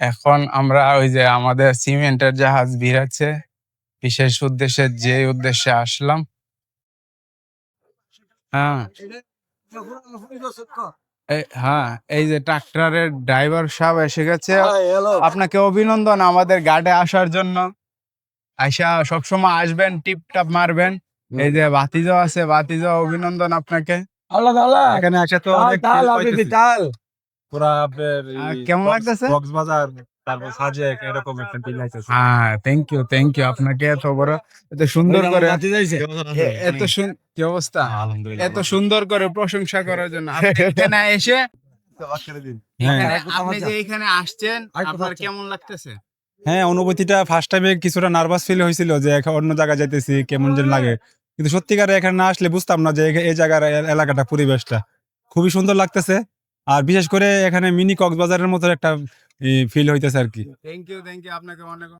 এখন আমরা ওই যে আমাদের সিমেন্টের জাহাজ ভিড়াচ্ছে। বিশেষ উদ্দেশ্যে যে উদ্দেশ্যে আসলাম। হ্যাঁ। হ্যাঁ এই যে ট্রাক্টরের ড্রাইভার সাহেব এসে গেছে। আপনাকে অভিনন্দন আমাদের গাড়ে আসার জন্য। আইসা সবসময় আসবেন টিপ টাপ মারবেন এই যে বাতিজা আছে বাতিজা অভিনন্দন আপনাকে। আল্লাহ এখানে আসে তো অনেক। পুরা কেমন লাগতেছে? কক্সবাজার তারপর সাজেক এরকম একটা ফিল আইতেছে হ্যাঁ থ্যাংক ইউ থ্যাংক ইউ আপনাকে এত বড় এত সুন্দর করে এত কি অবস্থা? এত সুন্দর করে প্রশংসা করার জন্য। আপনি এখানে এসে হ্যাঁ আপনি যে এখানে আসছেন আপনার কেমন লাগতেছে? হ্যাঁ অনুভূতিটা ফার্স্ট টাইমে কিছুটা নার্ভাস ফিল হয়েছিল যে অন্য জায়গায় যাইতেছি কেমন যেন লাগে। কিন্তু সত্যিকারে এখানে না আসলে বুঝতাম না যে এই জায়গার এলাকাটা পরিবেশটা খুবই সুন্দর লাগতেছে। আর বিশেষ করে এখানে মিনি কক্সবাজারের মতো একটা ফিল হইতেছে আর কি। থ্যাংক ইউ থ্যাংক ইউ আপনাকে অনেক